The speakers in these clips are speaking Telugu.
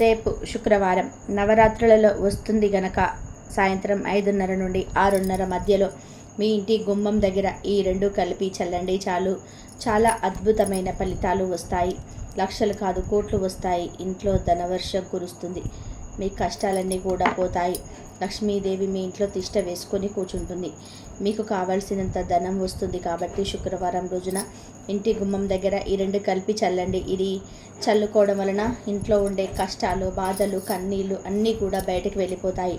రేపు శుక్రవారం నవరాత్రులలో వస్తుంది గనక సాయంత్రం ఐదున్నర నుండి ఆరున్నర మధ్యలో మీ ఇంటి గుమ్మం దగ్గర ఈ రెండు కలిపి చల్లండి చాలు. చాలా అద్భుతమైన ఫలితాలు వస్తాయి. లక్షలు కాదు కోట్లు వస్తాయి. ఇంట్లో ధనవర్షం కురుస్తుంది. మీ కష్టాలన్నీ కూడా పోతాయి. లక్ష్మీదేవి మీ ఇంట్లో తిష్ట వేసుకొని కూర్చుంటుంది మీకు కావలసినంత ధనం వస్తుంది కాబట్టి శుక్రవారం రోజున ఇంటి గుమ్మం దగ్గర ఈ రెండు కలిపి చల్లండి. ఇది చల్లుకోవడం వలన ఇంట్లో ఉండే కష్టాలు బాధలు కన్నీళ్ళు అన్నీ కూడా బయటకు వెళ్ళిపోతాయి.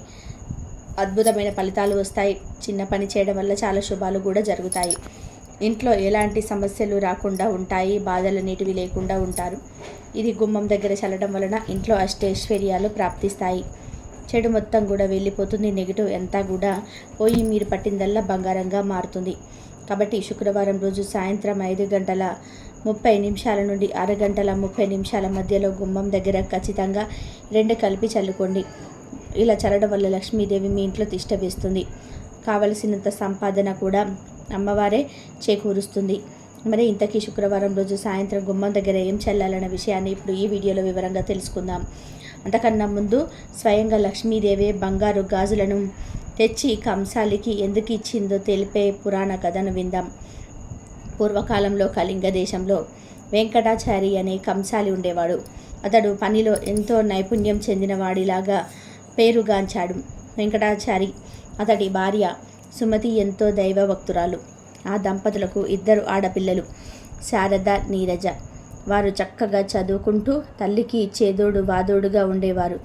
అద్భుతమైన ఫలితాలు వస్తాయి. చిన్న పని చేయడం వల్ల చాలా శుభాలు కూడా జరుగుతాయి. ఇంట్లో ఎలాంటి సమస్యలు రాకుండా ఉంటాయి బాధలు నీటివి లేకుండా ఉంటారు. ఇది గుమ్మం దగ్గర చల్లడం వలన ఇంట్లో అష్టైశ్వర్యాలు ప్రాప్తిస్తాయి. చెడు మొత్తం కూడా వెళ్ళిపోతుంది నెగిటివ్ అంతా కూడా పోయి మీరు పట్టిందల్లా బంగారంగా మారుతుంది. కాబట్టి శుక్రవారం రోజు సాయంత్రం ఐదు గంటల ముప్పై నిమిషాల నుండి అరగంటల ముప్పై నిమిషాల మధ్యలో గుమ్మం దగ్గర ఖచ్చితంగా రెండు కలిపి చల్లుకోండి. ఇలా చల్లడం వల్ల లక్ష్మీదేవి మీ ఇంట్లో తిష్ట వేస్తుంది. కావలసినంత సంపాదన కూడా అమ్మవారే చేకూరుస్తుంది. మరి ఇంతకీ శుక్రవారం రోజు సాయంత్రం గుమ్మం దగ్గర ఏం చల్లాలన్న విషయాన్ని ఇప్పుడు ఈ వీడియోలో వివరంగా తెలుసుకుందాం. అంతకన్నా ముందు స్వయంగా లక్ష్మీదేవి బంగారు గాజులను తెచ్చి కంసాలికి ఎందుకు ఇచ్చిందో తెలిపే పురాణ కథను విందాం. పూర్వకాలంలో కళింగ దేశంలో వెంకటాచారి అనే కంసాలి ఉండేవాడు. అతడు పనిలో ఎంతో నైపుణ్యం చెందినవాడిలాగా పేరుగాంచాడు వెంకటాచారి. అతడి భార్య సుమతి ఎంతో దైవభక్తురాలు. ఆ దంపతులకు ఇద్దరు ఆడపిల్లలు శారద నీరజ. వారు చక్కగా చదువుకుంటూ తల్లికి చేదోడు వాదోడుగా ఉండేవారు.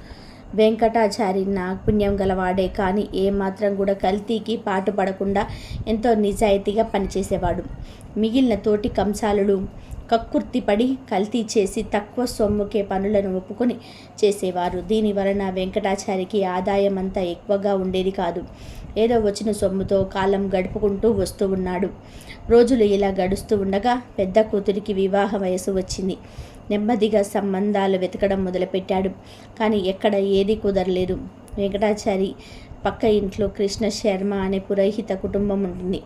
వెంకటాచారి నాపుణ్యం గలవాడే కానీ ఏమాత్రం కూడా కల్తీకి పాటు పడకుండా ఎంతో నిజాయితీగా పనిచేసేవాడు. మిగిలిన తోటి కంసాలులు కక్కుర్తి పడి కల్తీ చేసి తక్కువ సొమ్ముకే పనులను ఒప్పుకొని చేసేవారు. దీని వలన వెంకటాచారికి ఆదాయం అంతా ఎక్కువగా ఉండేది కాదు. ఏదో వచ్చిన సొమ్ముతో కాలం గడుపుకుంటూ వస్తూ ఉన్నాడు. రోజులు ఇలా గడుస్తూ ఉండగా పెద్ద కూతురికి వివాహ వయసు వచ్చింది. నెమ్మదిగా సంబంధాలు వెతకడం మొదలుపెట్టాడు. కానీ ఎక్కడ ఏది కుదరలేదు. వెంకటాచారి పక్క ఇంట్లో కృష్ణ శర్మ అనే పురోహిత కుటుంబం ఉంటుంది.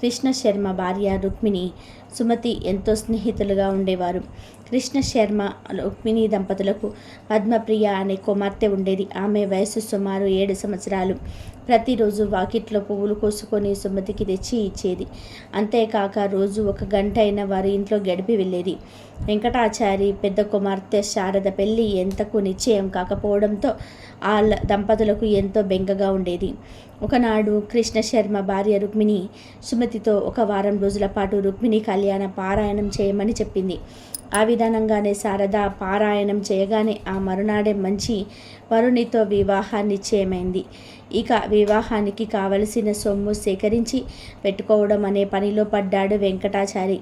కృష్ణ శర్మ భార్య రుక్మిణి సుమతి ఎంతో స్నేహితులుగా ఉండేవారు. కృష్ణ శర్మ రుక్మిణి దంపతులకు పద్మప్రియ అనే కుమార్తె ఉండేది. ఆమె వయసు సుమారు ఏడు సంవత్సరాలు. ప్రతిరోజు వాకిట్లో పువ్వులు కోసుకొని సుమతికి తెచ్చి ఇచ్చేది. అంతేకాక రోజు ఒక గంట అయిన వారి ఇంట్లో గడిపి వెళ్ళేది. వెంకటాచారి పెద్ద కుమార్తె శారద పెళ్ళి ఎంతకు నిశ్చయం కాకపోవడంతో ఆ దంపతులకు ఎంతో బెంగగా ఉండేది. ఒకనాడు కృష్ణ శర్మ భార్య రుక్మిణి సుమతితో ఒక వారం రోజుల పాటు రుక్మిణి కళ్యాణ పారాయణం చేయమని చెప్పింది. ఆ విధానంగానే శారద పారాయణం చేయగానే ఆ మరునాడే మంచి వరునితో వివాహాన్ని నిశ్చయమైంది ఇక వివాహానికి కావలసిన సొమ్ము సేకరించి పెట్టుకోవడం అనే పనిలో పడ్డాడు వెంకటాచారి.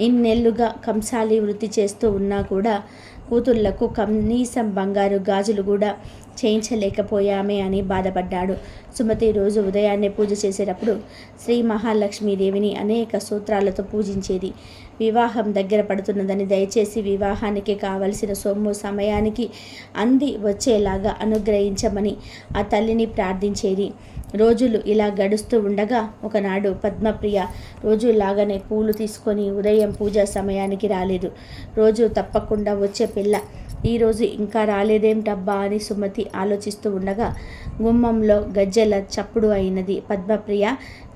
ఇన్నేళ్ళుగా కంసాలి వృత్తి చేస్తూ ఉన్నా కూడా కూతుళ్ళకు కనీసం బంగారు గాజులు కూడా చేయించలేకపోయామే అని బాధపడ్డాడు. సుమతి రోజు ఉదయాన్నే పూజ చేసేటప్పుడు శ్రీ మహాలక్ష్మీదేవిని అనేక సూత్రాలతో పూజించేది. వివాహం దగ్గర పడుతున్నదని దయచేసి వివాహానికి కావలసిన సొమ్ము సమయానికి అంది వచ్చేలాగా అనుగ్రహించమని ఆ తల్లిని ప్రార్థించేది. రోజులు ఇలా గడుస్తూ ఉండగా ఒకనాడు పద్మప్రియ రోజులాగానే పూలు తీసుకొని ఉదయం పూజా సమయానికి రాలేదు. రోజు తప్పకుండా వచ్చే పిల్ల. ఈరోజు ఇంకా రాలేదేమిటబ్బా అని సుమతి ఆలోచిస్తూ ఉండగా గుమ్మంలో గజ్జెల చప్పుడు అయినది పద్మప్రియ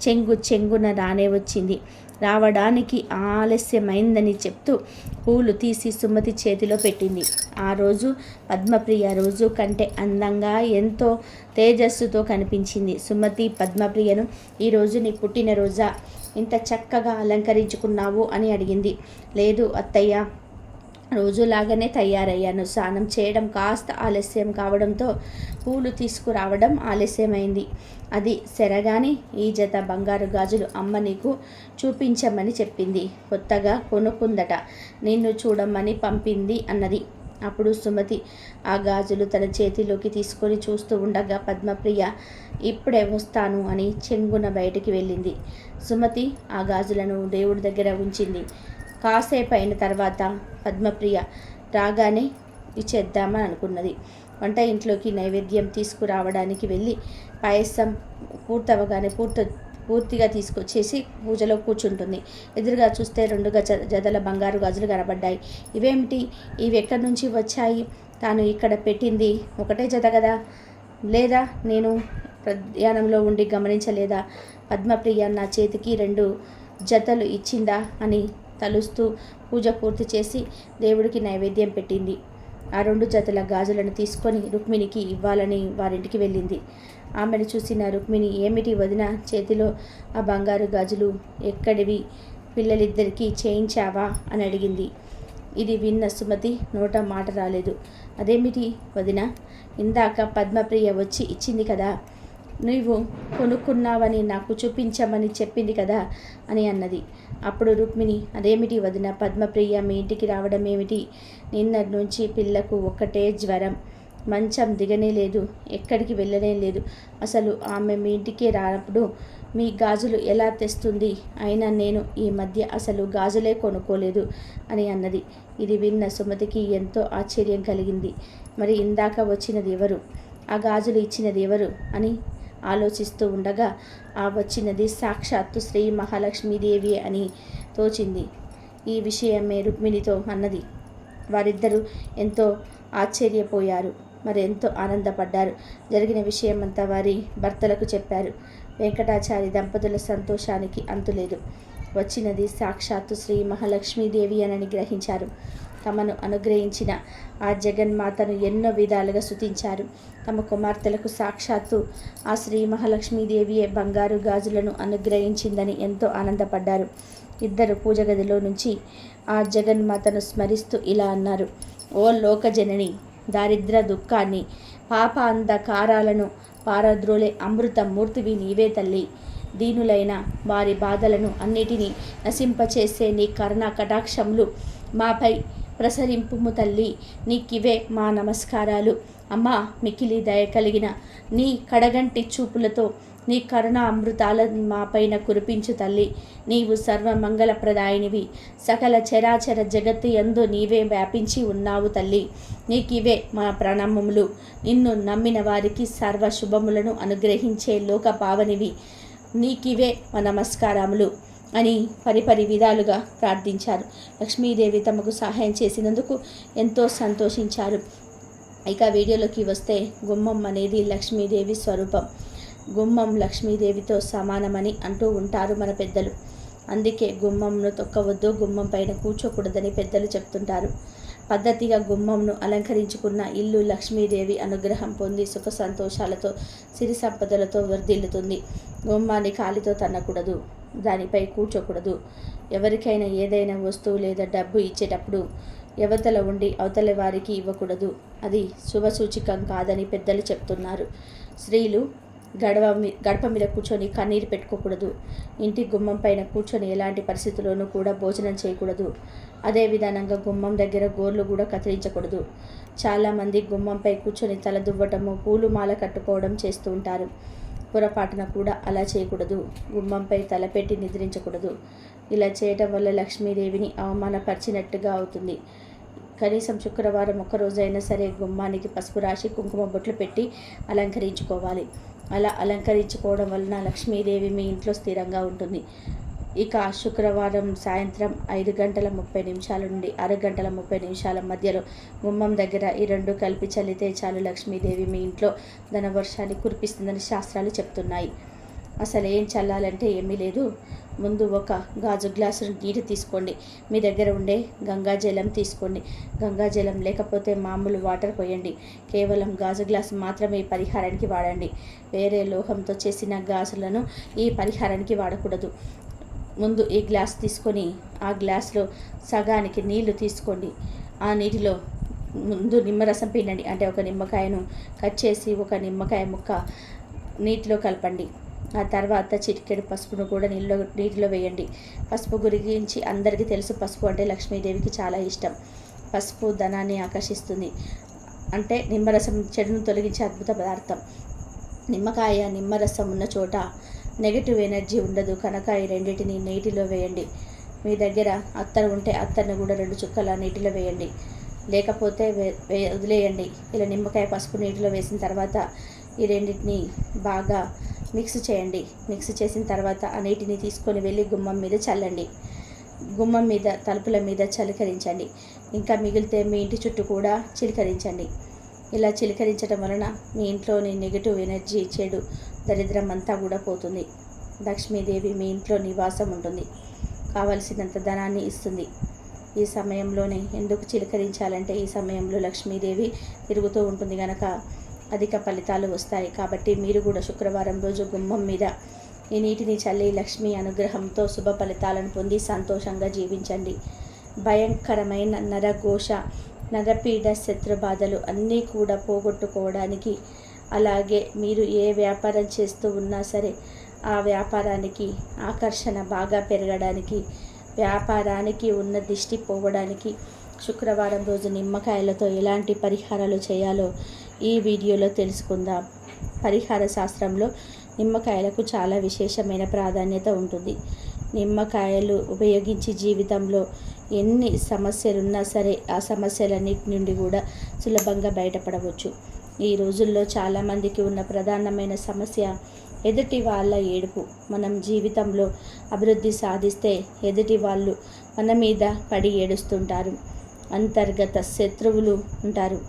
చెంగు చెంగున రానే వచ్చింది. రావడానికి ఆలస్యమైందని చెప్తూ పూలు తీసి సుమతి చేతిలో పెట్టింది. ఆ రోజు పద్మప్రియ రోజు కంటే అందంగా ఎంతో తేజస్సుతో కనిపించింది. సుమతి పద్మప్రియను ఈరోజు నీ పుట్టినరోజా? ఇంత చక్కగా అలంకరించుకున్నావు అని అడిగింది. లేదు అత్తయ్య రోజులాగానే తయారయ్యాను. స్నానం చేయడం కాస్త ఆలస్యం కావడంతో పూలు తీసుకురావడం ఆలస్యమైంది. అది సెరగాని ఈ జత బంగారు గాజులు అమ్మ నీకు చూపించమని చెప్పింది. కొత్తగా కొనుక్కుందట. నిన్ను చూడమని పంపింది అన్నది. అప్పుడు సుమతి ఆ గాజులు తన చేతిలోకి తీసుకొని చూస్తూ ఉండగా పద్మప్రియ ఇప్పుడే వస్తాను అని చెంగున బయటికి వెళ్ళింది. సుమతి ఆ గాజులను దేవుడి దగ్గర ఉంచింది. కాసేపు అయిన తర్వాత పద్మప్రియ రాగానే ఇచ్చేద్దామని అనుకున్నది. వంట ఇంట్లోకి నైవేద్యం తీసుకురావడానికి వెళ్ళి పాయసం పూర్తవగానే పూర్త పూర్తిగా తీసుకొచ్చేసి పూజలో కూర్చుంటుంది. ఎదురుగా చూస్తే రెండు గజ జదల బంగారు గాజులు కనబడ్డాయి. ఇవేమిటి? ఇవి ఎక్కడి నుంచి వచ్చాయి? తాను ఇక్కడ పెట్టింది ఒకటే జత కదా? లేదా నేను ప్రధ్యానంలో ఉండి గమనించలేదా? పద్మప్రియ నా చేతికి రెండు జతలు ఇచ్చిందా అని తలుస్తూ పూజ పూర్తి చేసి దేవుడికి నైవేద్యం పెట్టింది. ఆ రెండు జతల గాజులను తీసుకొని రుక్మిణికి ఇవ్వాలని వారింటికి వెళ్ళింది. ఆమెను చూసిన రుక్మిణి ఏమిటి వదిన చేతిలో ఆ బంగారు గాజులు ఎక్కడివి? పిల్లలిద్దరికీ చేయించావా? అని అడిగింది. ఇది విన్న సుమతి నోట మాట రాలేదు. అదేమిటి వదిన? ఇందాక పద్మప్రియ వచ్చి ఇచ్చింది కదా. నువ్వు కొనుక్కున్నావని నాకు చూపించమని చెప్పింది కదా అని అన్నది. అప్పుడు రుక్మిణి అదేమిటి వదిన పద్మప్రియ మీ ఇంటికి రావడం ఏమిటి? నిన్నటి నుంచి పిల్లకు ఒక్కటే జ్వరం. మంచం దిగనే లేదు ఎక్కడికి వెళ్ళనే లేదు. అసలు ఆమె మీ ఇంటికి రానప్పుడు మీ గాజులు ఎలా తెస్తుంది? అయినా నేను ఈ మధ్య అసలు గాజులే కొనుక్కోలేదు అని అన్నది. ఇది విన్న సుమతికి ఎంతో ఆశ్చర్యం కలిగింది. మరి ఇందాక వచ్చినది ఎవరు? ఆ గాజులు ఇచ్చినది ఎవరు? అని ఆలోచిస్తూ ఉండగా ఆ వచ్చినది సాక్షాత్తు శ్రీ మహాలక్ష్మీదేవి అని తోచింది. ఈ విషయమే రుక్మిణితో అన్నది. వారిద్దరూ ఎంతో ఆశ్చర్యపోయారు మరి ఎంతో ఆనందపడ్డారు. జరిగిన విషయమంతా వారి భర్తలకు చెప్పారు. వెంకటాచారి దంపతుల సంతోషానికి అంతులేదు. వచ్చినది సాక్షాత్తు శ్రీ మహాలక్ష్మీదేవి అని గ్రహించారు. తమను అనుగ్రహించిన ఆ జగన్మాతను ఎన్నో విధాలుగా శుతించారు తమ కుమార్తెలకు సాక్షాత్తు ఆ శ్రీ మహాలక్ష్మీదేవియే బంగారు గాజులను అనుగ్రహించిందని ఎంతో ఆనందపడ్డారు. ఇద్దరు పూజ గదిలో నుంచి ఆ జగన్మాతను స్మరిస్తూ ఇలా అన్నారు. ఓ లోకజనని దారిద్ర దుఃఖాన్ని పాప అంధకారాలను పారద్రోలే అమృతమూర్తివి నీవే తల్లి. దీనులైన వారి బాధలను అన్నిటినీ నశింపచేసే నీ కరుణా కటాక్షములు మాపై ప్రసరింపుము తల్లి నీకివే మా నమస్కారాలు. అమ్మా మికిలి దయ కలిగిన నీ కడగంటి చూపులతో నీ కరుణ అమృతాల మాపైన కురిపించు తల్లి. నీవు సర్వమంగళప్రదాయనివి. సకల చరాచర జగత్తు ఎందు నీవే వ్యాపించి ఉన్నావు తల్లి. నీకివే మా ప్రణామములు. నిన్ను నమ్మిన వారికి సర్వ శుభములను అనుగ్రహించే లోక పావనివి నీకివే మా నమస్కారములు. అని పరిపరి విధాలుగా ప్రార్థించారు. లక్ష్మీదేవి తమకు సహాయం చేసినందుకు ఎంతో సంతోషించారు. ఇక వీడియోలోకి వస్తే గుమ్మం అనేది లక్ష్మీదేవి స్వరూపం. గుమ్మం లక్ష్మీదేవితో సమానమని అంటూ ఉంటారు మన పెద్దలు. అందుకే గుమ్మంను తొక్కవద్దు గుమ్మం పైన కూర్చోకూడదని పెద్దలు చెప్తుంటారు. పద్ధతిగా గుమ్మంను అలంకరించుకున్న ఇల్లు లక్ష్మీదేవి అనుగ్రహం పొంది సుఖ సంతోషాలతో సిరి సంపదలతో వర్ధిల్లుతుంది. గుమ్మాన్ని కాలితో తన్నకూడదు. దానిపై కూర్చోకూడదు. ఎవరికైనా ఏదైనా వస్తువు లేదా డబ్బు ఇచ్చేటప్పుడు యువతల ఉండి అవతల వారికి ఇవ్వకూడదు. అది శుభసూచికం కాదని పెద్దలు చెప్తున్నారు. స్త్రీలు గడవ గడప మీద కూర్చొని కన్నీరు పెట్టుకోకూడదు. ఇంటి గుమ్మం పైన కూర్చొని ఎలాంటి పరిస్థితుల్లోనూ కూడా భోజనం చేయకూడదు. అదే విధానంగా గుమ్మం దగ్గర గోర్లు కూడా కత్తిరించకూడదు. చాలామంది గుమ్మంపై కూర్చొని తల దువ్వటము పూలు మాల కట్టుకోవడం చేస్తూ ఉంటారు. పొరపాటున కూడా అలా చేయకూడదు. గుమ్మంపై తలపెట్టి నిద్రించకూడదు. ఇలా చేయటం వల్ల లక్ష్మీదేవిని అవమానపరిచినట్టుగా అవుతుంది. కనీసం శుక్రవారం ఒక్కరోజైనా సరే గుమ్మానికి పసుపు రాసి కుంకుమ బొట్లు పెట్టి అలంకరించుకోవాలి. అలా అలంకరించుకోవడం వలన లక్ష్మీదేవి మీ ఇంట్లో స్థిరంగా ఉంటుంది. ఇక శుక్రవారం సాయంత్రం ఐదు గంటల ముప్పై నిమిషాల నుండి ఆరు గంటల ముప్పై నిమిషాల మధ్యలో గుమ్మం దగ్గర ఈ రెండు కలిపి చల్లితే చాలు లక్ష్మీదేవి మీ ఇంట్లో ధనవర్షాన్ని కురిపిస్తుందని శాస్త్రాలు చెప్తున్నాయి. అసలు ఏం చల్లాలంటే ఏమీ లేదు. ముందు ఒక గాజు గ్లాసు నీరు తీసుకోండి. మీ దగ్గర ఉండే గంగాజలం తీసుకోండి. గంగాజలం లేకపోతే మామూలు వాటర్ పోయండి. కేవలం గాజు గ్లాసు మాత్రమే ఈ పరిహారానికి వాడండి. వేరే లోహంతో చేసిన గాజులను ఈ పరిహారానికి వాడకూడదు. ముందు ఈ గ్లాస్ తీసుకొని ఆ గ్లాస్లో సగానికి నీళ్ళు తీసుకోండి. ఆ నీటిలో ముందు నిమ్మరసం పిండండి. అంటే ఒక నిమ్మకాయను కట్ చేసి ఒక నిమ్మకాయ ముక్క నీటిలో కలపండి. ఆ తర్వాత చిటికెడు పసుపును కూడా నీళ్ళలో నీటిలో వేయండి. పసుపు గురించి అందరికీ తెలుసు పసుపు అంటే లక్ష్మీదేవికి చాలా ఇష్టం. పసుపు ధనాన్ని ఆకర్షిస్తుంది. అంటే నిమ్మరసం చెడును తొలగించే అద్భుత పదార్థం. నిమ్మకాయ నిమ్మరసం ఉన్న చోట నెగటివ్ ఎనర్జీ ఉండదు. కనుక ఈ రెండింటిని నీటిలో వేయండి. మీ దగ్గర అత్తరు ఉంటే అత్తర్ని కూడా రెండు చుక్కల నీటిలో వేయండి. లేకపోతే వే వే వదిలేయండి. ఇలా నిమ్మకాయ పసుపు నీటిలో వేసిన తర్వాత ఈ రెండింటిని బాగా మిక్స్ చేయండి. మిక్స్ చేసిన తర్వాత ఆ నీటిని తీసుకొని వెళ్ళి గుమ్మం మీద చల్లండి. గుమ్మం మీద తలుపుల మీద చలికరించండి. ఇంకా మిగిలితే మీ ఇంటి చుట్టూ కూడా చిలకరించండి. ఇలా చిలకరించడం వలన మీ ఇంట్లోని నెగిటివ్ ఎనర్జీ చెడు దరిద్రం అంతా కూడా పోతుంది. లక్ష్మీదేవి మీ ఇంట్లో నివాసం ఉంటుంది. కావలసినంత ధనాన్ని ఇస్తుంది. ఈ సమయంలోనే ఎందుకు చిలకరించాలంటే ఈ సమయంలో లక్ష్మీదేవి తిరుగుతూ ఉంటుంది కనుక అధిక ఫలితాలు వస్తాయి. కాబట్టి మీరు కూడా శుక్రవారం రోజు గుమ్మం మీద ఈ నీటిని చల్లి లక్ష్మీ అనుగ్రహంతో శుభ ఫలితాలను పొంది సంతోషంగా జీవించండి. భయంకరమైన నరఘోష నరపీడ శత్రు బాధలు అన్నీ కూడా పోగొట్టుకోవడానికి అలాగే మీరు ఏ వ్యాపారం చేస్తూ ఉన్నా సరే ఆ వ్యాపారానికి ఆకర్షణ బాగా పెరగడానికి వ్యాపారానికి ఉన్న దిష్టి పోవడానికి శుక్రవారం రోజు నిమ్మకాయలతో ఎలాంటి పరిహారాలు చేయాలో ఈ వీడియోలో తెలుసుకుందాం. పరిహార శాస్త్రంలో నిమ్మకాయలకు చాలా విశేషమైన ప్రాధాన్యత ఉంటుంది. నిమ్మకాయలు ఉపయోగించి జీవితంలో ఎన్ని సమస్యలున్నా సరే ఆ సమస్యలన్నిటి నుండి కూడా సులభంగా బయటపడవచ్చు. ఈ రోజుల్లో చాలామందికి ఉన్న ప్రధానమైన సమస్య ఎదుటి వాళ్ళ ఏడుపు. మనం జీవితంలో అభివృద్ధి సాధిస్తే ఎదుటి వాళ్ళు మన మీద పడి ఏడుస్తుంటారు. అంతర్గత శత్రువులు ఉంటారు.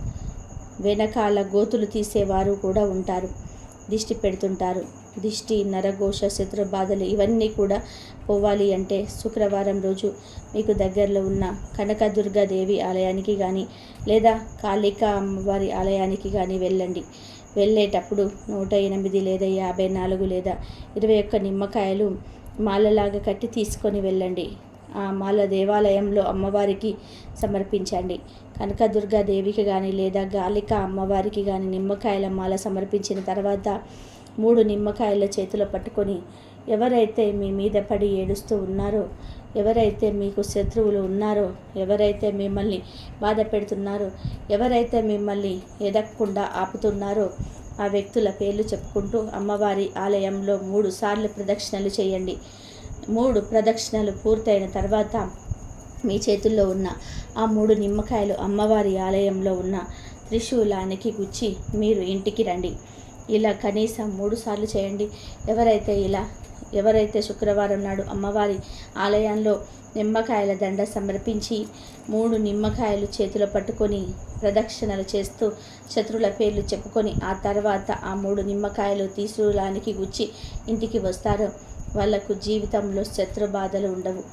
వెనకాల గోతులు తీసేవారు కూడా ఉంటారు. దిష్టి పెడుతుంటారు. దిష్టి నరఘోష శత్రు బాధలు ఇవన్నీ కూడా పోవాలి అంటే శుక్రవారం రోజు మీకు దగ్గరలో ఉన్న కనకదుర్గాదేవి ఆలయానికి కానీ లేదా కాళికా అమ్మవారి ఆలయానికి కానీ వెళ్ళండి. వెళ్ళేటప్పుడు నూట ఎనిమిది లేదా యాభై నాలుగు లేదా ఇరవై ఒక్క నిమ్మకాయలు మాలలాగా కట్టి తీసుకొని వెళ్ళండి. ఆ మాల దేవాలయంలో అమ్మవారికి సమర్పించండి. కనకదుర్గా దేవికి కానీ లేదా గాలిక అమ్మవారికి కానీ నిమ్మకాయల మాల సమర్పించిన తర్వాత మూడు నిమ్మకాయల చేతిలో పట్టుకొని ఎవరైతే మీ మీద పడి ఏడుస్తూ ఉన్నారో ఎవరైతే మీకు శత్రువులు ఉన్నారో ఎవరైతే మిమ్మల్ని బాధ పెడుతున్నారో ఎవరైతే మిమ్మల్ని ఎదగకుండా ఆపుతున్నారో ఆ వ్యక్తుల పేర్లు చెప్పుకుంటూ అమ్మవారి ఆలయంలో మూడు సార్లు ప్రదక్షిణలు చేయండి. మూడు ప్రదక్షిణలు పూర్తయిన తర్వాత మీ చేతుల్లో ఉన్న ఆ మూడు నిమ్మకాయలు అమ్మవారి ఆలయంలో ఉన్న త్రిశూలానికి గుచ్చి మీరు ఇంటికి రండి. ఇలా కనీసం మూడు సార్లు చేయండి. ఎవరైతే ఇలా ఎవరైతే శుక్రవారం నాడు అమ్మవారి ఆలయంలో నిమ్మకాయల దండ సమర్పించి మూడు నిమ్మకాయలు చేతిలో పట్టుకొని ప్రదక్షిణలు చేస్తూ శత్రుల పేర్లు చెప్పుకొని ఆ తర్వాత ఆ మూడు నిమ్మకాయలు తీసులానికి గుచ్చి ఇంటికి వస్తారు. వాళ్ళకు జీవితంలో శత్రు బాధలు ఉండవు.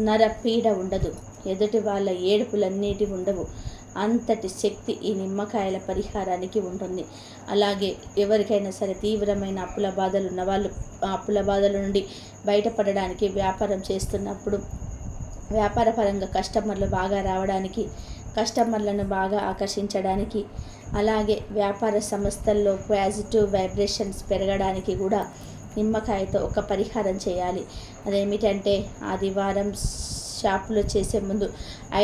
నర పీడ ఉండదు. ఎదుటి వాళ్ళ ఏడుపులన్నిటి ఉండవు. అంతటి శక్తి ఈ నిమ్మకాయల పరిహారానికి ఉంటుంది. అలాగే ఎవరికైనా సరే తీవ్రమైన అప్పుల బాధలు ఉన్న వాళ్ళు ఆ అప్పుల బాధల నుండి బయటపడడానికి వ్యాపారం చేస్తున్నప్పుడు వ్యాపారపరంగా కస్టమర్లు బాగా రావడానికి కస్టమర్లను బాగా ఆకర్షించడానికి అలాగే వ్యాపార సంస్థల్లో పాజిటివ్ వైబ్రేషన్స్ పెరగడానికి కూడా నిమ్మకాయతో ఒక పరిహారం చేయాలి. అదేమిటంటే ఆదివారం షాపులో చేసే ముందు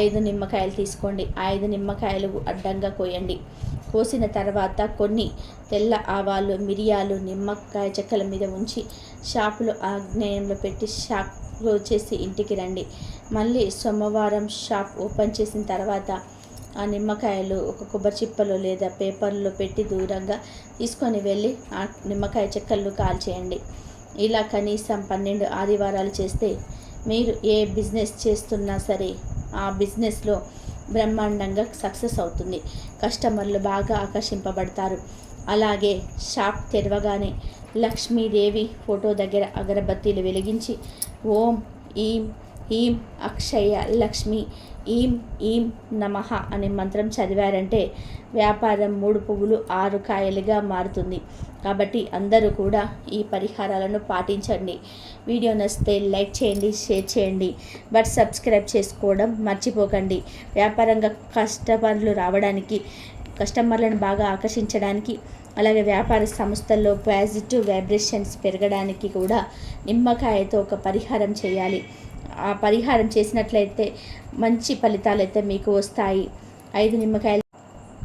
ఐదు నిమ్మకాయలు తీసుకోండి. ఐదు నిమ్మకాయలు అడ్డంగా కోయండి. కోసిన తర్వాత కొన్ని తెల్ల ఆవాలు మిరియాలు నిమ్మకాయ చెక్కల మీద ఉంచి షాపులో ఆగ్నేయంలో పెట్టి షాప్ క్లోజ్ చేసి ఇంటికి రండి. మళ్ళీ సోమవారం షాప్ ఓపెన్ చేసిన తర్వాత ఆ నిమ్మకాయలు ఒక కొబ్బరి చిప్పలో లేదా పేపర్లో పెట్టి దూరంగా తీసుకొని వెళ్ళి ఆ నిమ్మకాయ చెక్కలను కాల్చేయండి. ఇలా కనీసం పన్నెండు ఆదివారాలు చేస్తే మీరు ఏ బిజినెస్ చేస్తున్నా సరే ఆ బిజినెస్లో బ్రహ్మాండంగా సక్సెస్ అవుతుంది. కస్టమర్లు బాగా ఆకర్షింపబడతారు. అలాగే షాప్ తెరవగానే లక్ష్మీదేవి ఫోటో దగ్గర అగరబత్తీలు వెలిగించి ఓం ఈం ఈం అక్షయ లక్ష్మి ఈం ఈం నమ అనే మంత్రం చదివారంటే వ్యాపారం మూడు పువ్వులు ఆరు కాయలుగా మారుతుంది. కాబట్టి అందరూ కూడా ఈ పరిహారాలను పాటించండి. వీడియో నచ్చితే లైక్ చేయండి షేర్ చేయండి. బట్ సబ్స్క్రైబ్ చేసుకోవడం మర్చిపోకండి. వ్యాపారంగా కస్టమర్లు రావడానికి కస్టమర్లను బాగా ఆకర్షించడానికి అలాగే వ్యాపార సంస్థల్లో పాజిటివ్ వైబ్రేషన్స్ పెరగడానికి కూడా నిమ్మకాయతో ఒక పరిహారం చేయాలి. ఆ పరిహారం చేసినట్లయితే మంచి ఫలితాలు అయితే మీకు వస్తాయి. ఐదు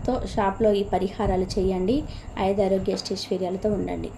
తో షాప్లో ఈ పరిహారాలు చేయండి. ఐదారోగ్య ఆరోగ్య ఐశ్వర్యాలతో ఉండండి.